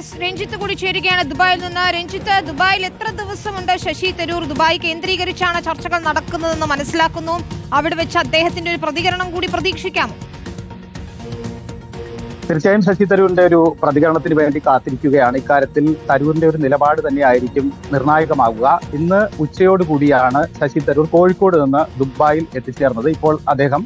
Yes Ranjith കൂടി ചേരുകയാണ് ദുബായിൽ നിന്ന്. രഞ്ജിത്ത് ദുബായിൽ എത്ര ദിവസമുണ്ട്? ശശി തരൂർ ദുബായ് കേന്ദ്രീകരിച്ചാണ് ചർച്ചകൾ നടക്കുന്നതെന്ന് മനസ്സിലാക്കുന്നു. അവിടെ വെച്ച് അദ്ദേഹത്തിന്റെ ഒരു പ്രതികരണം കൂടി പ്രതീക്ഷിക്കാം. തീർച്ചയായും ശശി തരൂരിന്റെ ഒരു പ്രതികരണത്തിന് വേണ്ടി കാത്തിരിക്കുകയാണ്. ഇക്കാര്യത്തിൽ തരൂരിന്റെ ഒരു നിലപാട് തന്നെയായിരിക്കും നിർണായകമാകുക ഇന്ന് ഉച്ചയോട് കൂടിയാണ് ശശി തരൂർ കോഴിക്കോട് നിന്ന് ദുബായിൽ എത്തിച്ചേർന്നത്. ഇപ്പോൾ അദ്ദേഹം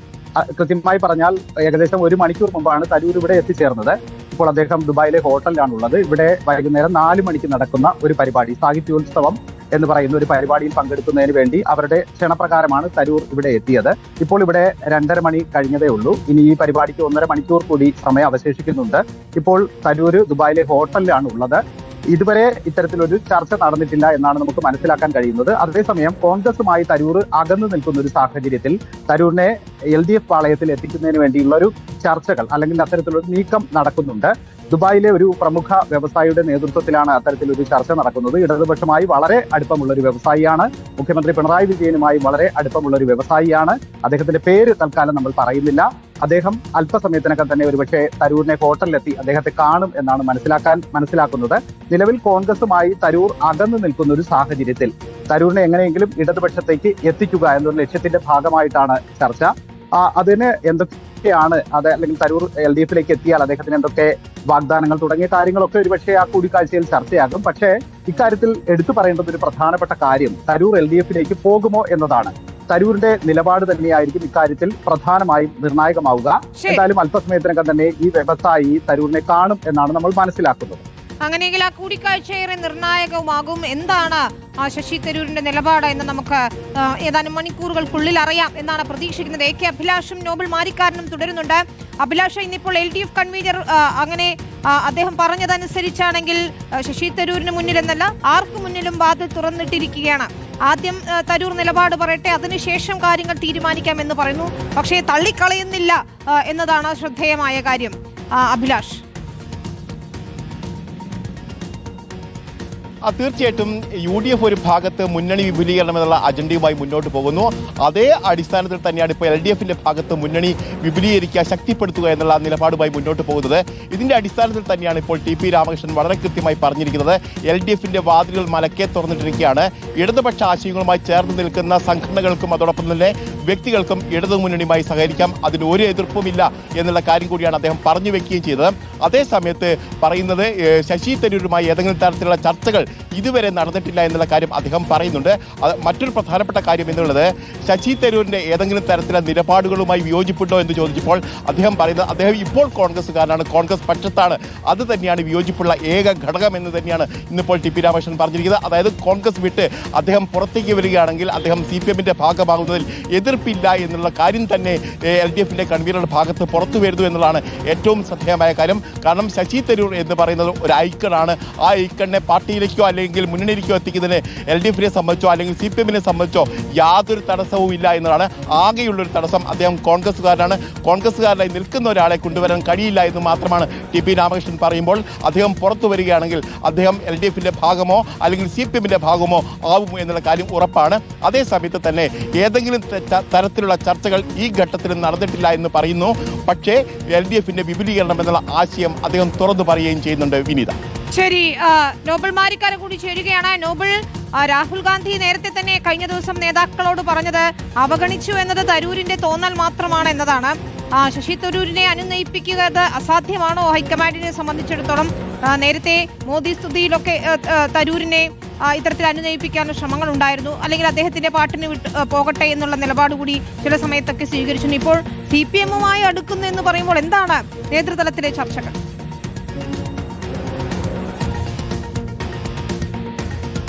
കൃത്യമായി പറഞ്ഞാൽ ഏകദേശം ഒരു മണിക്കൂർ മുമ്പാണ് തരൂർ ഇവിടെ എത്തിച്ചേർന്നത്. ഇപ്പോൾ അദ്ദേഹം ദുബായിലെ ഹോട്ടലിലാണുള്ളത്. ഇവിടെ വൈകുന്നേരം നാല് മണിക്ക് നടക്കുന്ന ഒരു പരിപാടി സാഹിത്യോത്സവം എന്ന് പറയുന്ന ഒരു പരിപാടിയിൽ പങ്കെടുക്കുന്നതിന് വേണ്ടി അവരുടെ ക്ഷണപ്രകാരമാണ് തരൂർ ഇവിടെ എത്തിയത്. ഇപ്പോൾ ഇവിടെ രണ്ടര മണി കഴിഞ്ഞതേ ഉള്ളൂ. ഇനി ഈ പരിപാടിക്ക് ഒന്നര മണിക്കൂർ കൂടി സമയം അവശേഷിക്കുന്നുണ്ട്. ഇപ്പോൾ തരൂര് ദുബായിലെ ഹോട്ടലിലാണ് ഉള്ളത് ഇതുവരെ ഇത്തരത്തിലൊരു ചർച്ച നടന്നിട്ടില്ല എന്നാണ് നമുക്ക് മനസ്സിലാക്കാൻ കഴിയുന്നത്. അതേസമയം കോൺഗ്രസുമായി തരൂർ അകന്നു നിൽക്കുന്ന ഒരു സാഹചര്യത്തിൽ തരൂരിനെ എൽ ഡി എഫ് പാളയത്തിൽ എത്തിക്കുന്നതിന് വേണ്ടിയുള്ള ഒരു ചർച്ചകൾ അല്ലെങ്കിൽ അത്തരത്തിലൊരു നീക്കം നടക്കുന്നുണ്ട്. ദുബായിലെ ഒരു പ്രമുഖ വ്യവസായിയുടെ നേതൃത്വത്തിലാണ് അത്തരത്തിലൊരു ചർച്ച നടക്കുന്നത്. ഇടതുപക്ഷമായി വളരെ അടുപ്പമുള്ള ഒരു വ്യവസായിയാണ്. മുഖ്യമന്ത്രി പിണറായി വിജയനുമായി വളരെ അടുപ്പമുള്ള ഒരു വ്യവസായിയാണ്. അദ്ദേഹത്തിന്റെ പേര് തൽക്കാലം നമ്മൾ പറയുന്നില്ല. അദ്ദേഹം അല്പസമയത്തിനകം തന്നെ ഒരുപക്ഷെ തരൂരിനെ ഹോട്ടലിലെത്തി അദ്ദേഹത്തെ കാണും എന്നാണ് മനസ്സിലാക്കാൻ മനസ്സിലാക്കുന്നത്. നിലവിൽ കോൺഗ്രസുമായി തരൂർ അകന്നു നിൽക്കുന്ന ഒരു സാഹചര്യത്തിൽ തരൂരിനെ എങ്ങനെയെങ്കിലും ഇടതുപക്ഷത്തേക്ക് എത്തിക്കുക എന്നൊരു ലക്ഷ്യത്തിന്റെ ഭാഗമായിട്ടാണ് ചർച്ച. അതിന് അതിന് എന്തൊക്കെയാണ് അത് അല്ലെങ്കിൽ തരൂർ എൽ ഡി എഫിലേക്ക് എത്തിയാൽ അദ്ദേഹത്തിന് എന്തൊക്കെ വാഗ്ദാനങ്ങൾ തുടങ്ങിയ കാര്യങ്ങളൊക്കെ ഒരുപക്ഷെ ആ കൂടിക്കാഴ്ചയിൽ ചർച്ചയാകും. പക്ഷേ ഇക്കാര്യത്തിൽ എടുത്തു പറയേണ്ടത് ഒരു പ്രധാനപ്പെട്ട കാര്യം തരൂർ എൽ ഡി എഫിലേക്ക് പോകുമോ എന്നതാണ്. തരൂരിന്റെ നിലപാട് തന്നെയായിരിക്കും ഇക്കാര്യത്തിൽ പ്രധാനമായും നിർണായകമാവുക. എന്തായാലും അല്പസമയത്തിനകം തന്നെ ഈ വ്യവസായി തരൂരിനെ കാണും എന്നാണ് നമ്മൾ മനസ്സിലാക്കുന്നത്. അങ്ങനെയെങ്കിൽ ആ കൂടിക്കാഴ്ച ഏറെ നിർണായകവുമാകും. എന്താണ് ആ ശശി തരൂരിന്റെ നിലപാട് എന്ന് നമുക്ക് ഏതാനും മണിക്കൂറുകൾക്കുള്ളിൽ അറിയാം എന്നാണ് പ്രതീക്ഷിക്കുന്നത്. എ കെ അഭിലാഷും നോബൽ മാരിക്കാരനും തുടരുന്നുണ്ട്. അഭിലാഷ ഇന്നിപ്പോൾ എൽ ഡി എഫ് കൺവീനർ അങ്ങനെ അദ്ദേഹം പറഞ്ഞതനുസരിച്ചാണെങ്കിൽ ശശി തരൂരിന് മുന്നിലെന്നല്ല ആർക്കു മുന്നിലും വാതിൽ തുറന്നിട്ടിരിക്കുകയാണ്. ആദ്യം തരൂർ നിലപാട് പറയട്ടെ അതിനുശേഷം കാര്യങ്ങൾ തീരുമാനിക്കാം എന്ന് പറയുന്നു. പക്ഷേ തള്ളിക്കളയുന്നില്ല എന്നതാണ് ശ്രദ്ധേയമായ കാര്യം. അഭിലാഷ്. തീർച്ചയായിട്ടും യു ഡി എഫ് ഒരു ഭാഗത്ത് മുന്നണി വിപുലീകരണം എന്നുള്ള അജണ്ടയുമായി മുന്നോട്ട് പോകുന്നു. അതേ അടിസ്ഥാനത്തിൽ തന്നെയാണ് ഇപ്പോൾ എൽ ഡി എഫിന്റെ ഭാഗത്ത് മുന്നണി വിപുലീകരിക്കുക ശക്തിപ്പെടുത്തുക എന്നുള്ള നിലപാടുമായി മുന്നോട്ട് പോകുന്നത്. ഇതിന്റെ അടിസ്ഥാനത്തിൽ തന്നെയാണ് ഇപ്പോൾ ടി പി രാമകൃഷ്ണൻ വളരെ കൃത്യമായി പറഞ്ഞിരിക്കുന്നത്. എൽ ഡി എഫിന്റെ വാതിലുകൾ മലക്കെ തുറന്നിട്ടിരിക്കുകയാണ്. ഇടതുപക്ഷ ആശയങ്ങളുമായി ചേർന്ന് നിൽക്കുന്ന സംഘടനകൾക്കും അതോടൊപ്പം തന്നെ വ്യക്തികൾക്കും ഇടതു മുന്നണിയുമായി സഹകരിക്കാം. അതിന് ഒരു എതിർപ്പുമില്ല എന്നുള്ള കാര്യം കൂടിയാണ് അദ്ദേഹം പറഞ്ഞു വെക്കുകയും ചെയ്തത്. അതേസമയത്ത് പറയുന്നത് ശശി തരൂരുമായി ഏതെങ്കിലും തരത്തിലുള്ള ചർച്ചകൾ ഇതുവരെ നടന്നിട്ടില്ല എന്നുള്ള കാര്യം അദ്ദേഹം പറയുന്നുണ്ട്. മറ്റൊരു പ്രധാനപ്പെട്ട കാര്യം എന്നുള്ളത് ശശി തരൂരിന്റെ ഏതെങ്കിലും തരത്തിലുള്ള നിലപാടുകളുമായി വിയോജിപ്പുണ്ടോ എന്ന് ചോദിച്ചപ്പോൾ അദ്ദേഹം പറയുന്നത് അദ്ദേഹം ഇപ്പോൾ കോൺഗ്രസ്സുകാരനാണ്. കോൺഗ്രസ് പക്ഷത്താണ്. അത് തന്നെയാണ് വിയോജിപ്പുള്ള ഏക ഘടകം എന്ന് തന്നെയാണ് ഇന്നിപ്പോൾ ടി പി രാമകൃഷ്ണൻ പറഞ്ഞിരിക്കുന്നത്. അതായത് കോൺഗ്രസ് വിട്ട് അദ്ദേഹം പുറത്തേക്ക് വരികയാണെങ്കിൽ അദ്ദേഹം സി പി എമ്മിന്റെ ഭാഗമാകുന്നതിൽ എതിർപ്പില്ല എന്നുള്ള കാര്യം തന്നെ എൽ ഡി എഫിന്റെ കൺവീനറുടെ ഭാഗത്ത് പുറത്തു വരുന്നു എന്നുള്ളതാണ് ഏറ്റവും ശ്രദ്ധേയമായ കാര്യം. കാരണം ശശി തരൂർ എന്ന് പറയുന്നത് ഒരു ഐക്കണാണ്. ആ ഐക്കണിനെ പാർട്ടിയിലേക്കോ അല്ലെങ്കിൽ മുന്നണിയിലേക്കോ എത്തിക്കുന്നതിന് എൽ ഡി എഫിനെ സംബന്ധിച്ചോ അല്ലെങ്കിൽ സി പി എമ്മിനെ സംബന്ധിച്ചോ യാതൊരു തടസ്സവും ഇല്ല എന്നതാണ് ആകെയുള്ളൊരു തടസ്സം അദ്ദേഹം കോൺഗ്രസ്സുകാരനാണ്. കോൺഗ്രസ്സുകാരനായി നിൽക്കുന്ന ഒരാളെ കൊണ്ടുവരാൻ കഴിയില്ല എന്ന് മാത്രമാണ് ടി പി രാമകൃഷ്ണൻ പറയുമ്പോൾ. അദ്ദേഹം പുറത്തു വരികയാണെങ്കിൽ അദ്ദേഹം എൽ ഡി എഫിന്റെ ഭാഗമോ അല്ലെങ്കിൽ സി പി എമ്മിന്റെ ഭാഗമോ ആവുമോ എന്നുള്ള കാര്യം ഉറപ്പാണ്. അതേസമയത്ത് തന്നെ ഏതെങ്കിലും തരത്തിലുള്ള ചർച്ചകൾ ഈ ഘട്ടത്തിൽ നടന്നിട്ടില്ല എന്ന് പറയുന്നു. പക്ഷേ എൽ ഡി എഫിന്റെ വിപുലീകരണം എന്നുള്ള ആശയം അദ്ദേഹം തുറന്നു പറയുകയും ചെയ്യുന്നുണ്ട് വിനീത. ശരി നോബൽ മാരിക്കാരെ കൂടി ചേരുകയാണ്. നോബൽ രാഹുൽ ഗാന്ധി നേരത്തെ തന്നെ കഴിഞ്ഞ ദിവസം നേതാക്കളോട് പറഞ്ഞത് അവഗണിച്ചു എന്നത് തരൂരിന്റെ തോന്നൽ മാത്രമാണ് എന്നതാണ്. ശശി തരൂരിനെ അനുനയിപ്പിക്കുക അസാധ്യമാണോ ഹൈക്കമാൻഡിനെ സംബന്ധിച്ചിടത്തോളം? നേരത്തെ മോദി സ്തുതിയിലൊക്കെ തരൂരിനെ ഇത്തരത്തിൽ അനുനയിപ്പിക്കാനുള്ള ശ്രമങ്ങൾ ഉണ്ടായിരുന്നു. അല്ലെങ്കിൽ അദ്ദേഹത്തിന്റെ പാട്ടിന് വിട്ട് പോകട്ടെ എന്നുള്ള നിലപാട് കൂടി ചില സമയത്തൊക്കെ സ്വീകരിച്ചു ഇപ്പോൾ സി പി എമ്മുമായി അടുക്കുന്നു എന്ന് പറയുമ്പോൾ എന്താണ് നേതൃതലത്തിലെ ചർച്ചകൾ?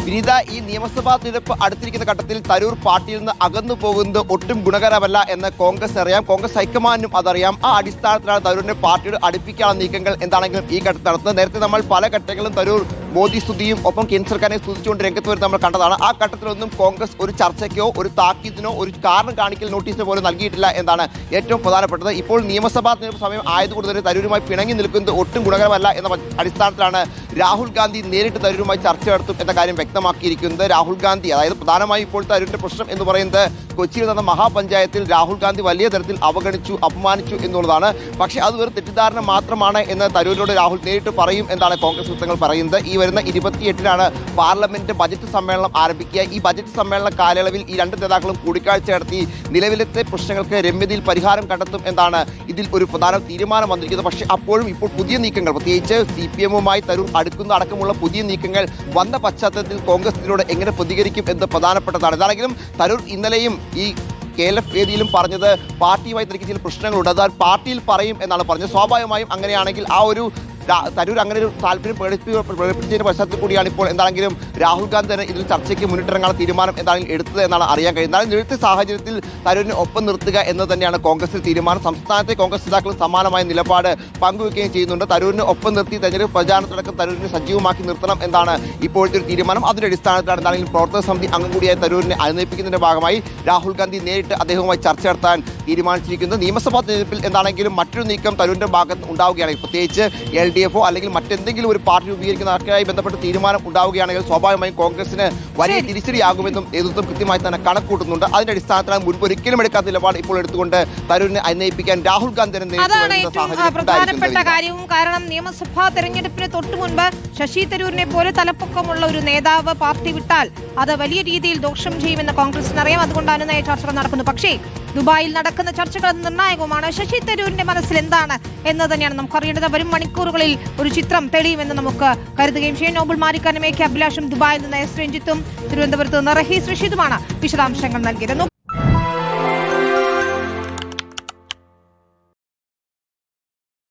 വിനീത ഈ നിയമസഭാ തിരഞ്ഞെടുപ്പ് അടുത്തിരിക്കുന്ന ഘട്ടത്തിൽ തരൂർ പാർട്ടിയിൽ നിന്ന് അകന്നു പോകുന്നത് ഒട്ടും ഗുണകരമല്ല എന്ന് കോൺഗ്രസ് അറിയാം. കോൺഗ്രസ് ഹൈക്കമാൻഡും അതറിയാം. ആ അടിസ്ഥാനത്തിലാണ് തരൂരിനെ പാർട്ടിയോട് അടുപ്പിക്കാനുള്ള നീക്കങ്ങൾ എന്താണെങ്കിലും ഈ ഘട്ടത്തിൽ നടത്തുന്നത്. നേരത്തെ നമ്മൾ പല ഘട്ടങ്ങളിലും തരൂർ മോദി സ്തുതിയും ഒപ്പം കേന്ദ്ര സർക്കാരിനെ സ്തുതിച്ചുകൊണ്ട് രംഗത്ത് വരുന്നത് നമ്മൾ കണ്ടതാണ്. ആ ഘട്ടത്തിലൊന്നും കോൺഗ്രസ് ഒരു ചർച്ചയ്ക്കോ ഒരു താക്കീതിനോ ഒരു കാരണം കാണിക്കൽ നോട്ടീസിനോ പോലും നൽകിയിട്ടില്ല എന്നാണ് ഏറ്റവും പ്രധാനപ്പെട്ടത്. ഇപ്പോൾ നിയമസഭാ സമയം ആയതുകൊണ്ട് തന്നെ തരൂരുമായി പിണങ്ങി നിൽക്കുന്നത് ഒട്ടും ഗുണകരമല്ല എന്ന അടിസ്ഥാനത്തിലാണ് രാഹുൽ ഗാന്ധി നേരിട്ട് തരൂരുമായി ചർച്ച നടത്തും എന്ന കാര്യം വ്യക്തമാക്കിയിരിക്കുന്നത് രാഹുൽ ഗാന്ധി. അതായത് പ്രധാനമായും ഇപ്പോൾ തരൂരിന്റെ പ്രശ്നം എന്ന് പറയുന്നത് കൊച്ചിയിൽ നടന്ന മഹാപഞ്ചായത്തിൽ രാഹുൽ ഗാന്ധി വലിയ തരത്തിൽ അവഗണിച്ചു അപമാനിച്ചു എന്നുള്ളതാണ്. പക്ഷേ അത് വെറും തെറ്റിദ്ധാരണ മാത്രമാണ് എന്ന് തരൂരിനോട് രാഹുൽ നേരിട്ട് പറയും എന്നാണ് കോൺഗ്രസ് വൃത്തങ്ങൾ പറയുന്നത്. ഈ വരുന്ന ഇരുപത്തിയെട്ടിനാണ് പാർലമെന്റ് ബജറ്റ് സമ്മേളനം ആരംഭിക്കുക. ഈ ബജറ്റ് സമ്മേളന കാലയളവിൽ ഈ രണ്ട് നേതാക്കളും കൂടിക്കാഴ്ച നടത്തി നിലവിലത്തെ പ്രശ്നങ്ങൾക്ക് രമ്യതയിൽ പരിഹാരം കണ്ടെത്തും എന്നാണ് ഇതിൽ ഒരു പ്രധാന തീരുമാനം വന്നിരിക്കുന്നത്. പക്ഷേ അപ്പോഴും ഇപ്പോൾ പുതിയ നീക്കങ്ങൾ പ്രത്യേകിച്ച് സി പി എമ്മുമായി തരൂർ അടുക്കുന്ന. അടക്കമുള്ള പുതിയ നീക്കങ്ങൾ വന്ന പശ്ചാത്തലത്തിൽ കോൺഗ്രസ് ഇതിനോട് എങ്ങനെ പ്രതികരിക്കും എന്ന് പ്രധാനപ്പെട്ടതാണ്. ഇതാണെങ്കിലും തരൂർ ഇന്നലെയും ഈ കെ എൽ എഫ് വേദിയിലും പറഞ്ഞത് പാർട്ടിയുമായി തനിക്ക് ചില പ്രശ്നങ്ങളുണ്ട്. അതാ പാർട്ടിയിൽ പറയും എന്നാണ് പറഞ്ഞത്. സ്വാഭാവികമായും അങ്ങനെയാണെങ്കിൽ ആ ഒരു തരൂർ അങ്ങനെ ഒരു താല്പര്യം പ്രകടിപ്പി- പ്രകടിപ്പിച്ചതിന്റെ പശ്ചാത്തലത്തിൽ കൂടിയാണ് ഇപ്പോൾ എന്താണെങ്കിലും രാഹുൽ ഗാന്ധി തന്നെ ഇതിൽ ചർച്ചയ്ക്ക് മുന്നിട്ടിറങ്ങാനുള്ള തീരുമാനം എന്താണെങ്കിലും എടുത്തത് എന്നാണ് അറിയാൻ കഴിയുന്നത്. എന്നാലും നിഴത്തെ സാഹചര്യത്തിൽ തരൂരിനെ ഒപ്പം നിർത്തുക എന്ന് തന്നെയാണ് കോൺഗ്രസിൽ തീരുമാനം. സംസ്ഥാനത്തെ കോൺഗ്രസ് നേതാക്കൾ സമാനമായ നിലപാട് പങ്കുവെക്കുകയും ചെയ്യുന്നുണ്ട്. തരൂരിനെ ഒപ്പം നിർത്തി തെരഞ്ഞെടുപ്പ് പ്രചാരണത്തിലടക്കം തരൂരിനെ സജീവമാക്കി നിർത്തണം എന്നാണ് ഇപ്പോഴത്തെ ഒരു തീരുമാനം. അതിന്റെ അടിസ്ഥാനത്തിലാണ് എന്താണെങ്കിലും പ്രവർത്തക സമിതി അംഗം കൂടിയായ തരൂരിനെ അനുനയിപ്പിക്കുന്നതിന്റെ ഭാഗമായി രാഹുൽ ഗാന്ധി നേരിട്ട് അദ്ദേഹവുമായി ചർച്ച നടത്താൻ തീരുമാനിച്ചിരിക്കുന്നത്. നിയമസഭാ തെരഞ്ഞെടുപ്പിൽ എന്താണെങ്കിലും മറ്റൊരു നീക്കം തരൂരിന്റെ ഭാഗത്ത് ഉണ്ടാവുകയാണെങ്കിൽ പ്രത്യേകിച്ച് എൽ ഡി എഫോ അല്ലെങ്കിൽ മറ്റെന്തെങ്കിലും ഒരു പാർട്ടി രൂപീകരിക്കുന്നവർക്കായി ബന്ധപ്പെട്ട തീരുമാനം ഉണ്ടാവുകയാണെങ്കിൽ സ്വാഭാവികമായും കോൺഗ്രസിന് വലിയ തിരിച്ചടിയാകുമെന്നും നേതൃത്വം കൃത്യമായി തന്നെ കണക്കൂട്ടുന്നുണ്ട് അതിന്റെ അടിസ്ഥാനത്തിലാണ് മുൻപ് ഒരിക്കലും എടുക്കാത്ത നിലപാട് ഇപ്പോൾ എടുത്തുകൊണ്ട് തരൂരിനെ അനുനയിപ്പിക്കാൻ രാഹുൽ ഗാന്ധി പ്രധാനപ്പെട്ട കാര്യവും. കാരണം നിയമസഭാ തെരഞ്ഞെടുപ്പിന് തൊട്ടു മുൻപ് ശശി തരൂരിനെ പോലെ തലപ്പൊക്കമുള്ള ഒരു നേതാവ് പാർട്ടി വിട്ടാൽ അത് വലിയ രീതിയിൽ ദോഷം ചെയ്യുമെന്ന് കോൺഗ്രസിന് അറിയാം അതുകൊണ്ടാണ് നയ ചർച്ചകൾ നടക്കുന്നത്. പക്ഷേ ദുബായിൽ നടക്കുന്ന ചർച്ചകൾ നിർണായകവുമാണ്. ശശി തരൂരിന്റെ മനസ്സിൽ എന്താണ് എന്ന് തന്നെയാണ് നമുക്ക് അറിയേണ്ടത്. വരും മണിക്കൂറുകളിൽ ഒരു ചിത്രം തെളിയുമെന്ന് നമുക്ക് കരുതുകയും ചെയ്യും നോബിൾ മാരിക്കാനും എ കെ അഭിലാഷും ദുബായിൽ നിന്ന് എസ് രഞ്ജിത്തും തിരുവനന്തപുരത്ത് നിന്ന് റഹീസ് റഷീദുമാണ് വിശദാംശങ്ങൾ നൽകിയത്.